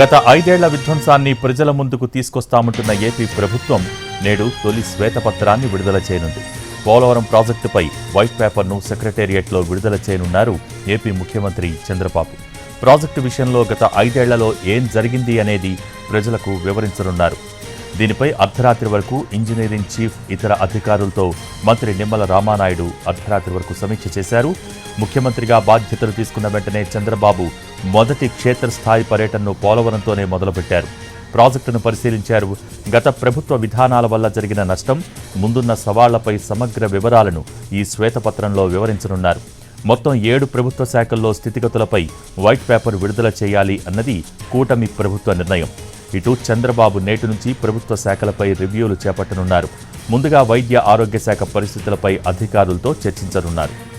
గత ఐదేళ్ళ విధ్వంసాన్ని ప్రజల ముందుకు తీసుకొస్తామంటున్న ఏపీ ప్రభుత్వం నేడు తొలి శ్వేతపత్రాన్ని విడుదల చేయనుంది. పోలవరం ప్రాజెక్టుపై వైట్ పేపర్ను సెక్రటేరియట్లో విడుదల చేయనున్నారు ఏపీ ముఖ్యమంత్రి చంద్రబాబు. ప్రాజెక్టు విషయంలో గత ఐదేళ్ళలో ఏం జరిగింది అనేది ప్రజలకు వివరించనున్నారు. దీనిపై అర్ధరాత్రి వరకు ఇంజనీరింగ్ చీఫ్ ఇతర అధికారులతో మంత్రి నిమ్మల రామానాయుడు అర్ధరాత్రి వరకు సమీక్ష చేశారు. ముఖ్యమంత్రిగా బాధ్యతలు తీసుకున్న వెంటనే చంద్రబాబు మొదటి క్షేత్రస్థాయి పర్యటనను పోలవరంతోనే మొదలుపెట్టారు. ప్రాజెక్టును పరిశీలించారు. గత ప్రభుత్వ విధానాల వల్ల జరిగిన నష్టం ముందున్న సవాళ్ళపై సమగ్ర వివరాలను ఈ శ్వేతపత్రంలో వివరించనున్నారు. మొత్తం ఏడు ప్రభుత్వ శాఖల్లో స్థితిగతులపై వైట్ పేపర్ విడుదల చేయాలి అన్నది కూటమి ప్రభుత్వ నిర్ణయం. ఇటు చంద్రబాబు నేటి నుంచి ప్రభుత్వ శాఖలపై రివ్యూలు చేపట్టనున్నారు. ముందుగా వైద్య ఆరోగ్య శాఖ పరిస్థితులపై అధికారులతో చర్చించనున్నారు.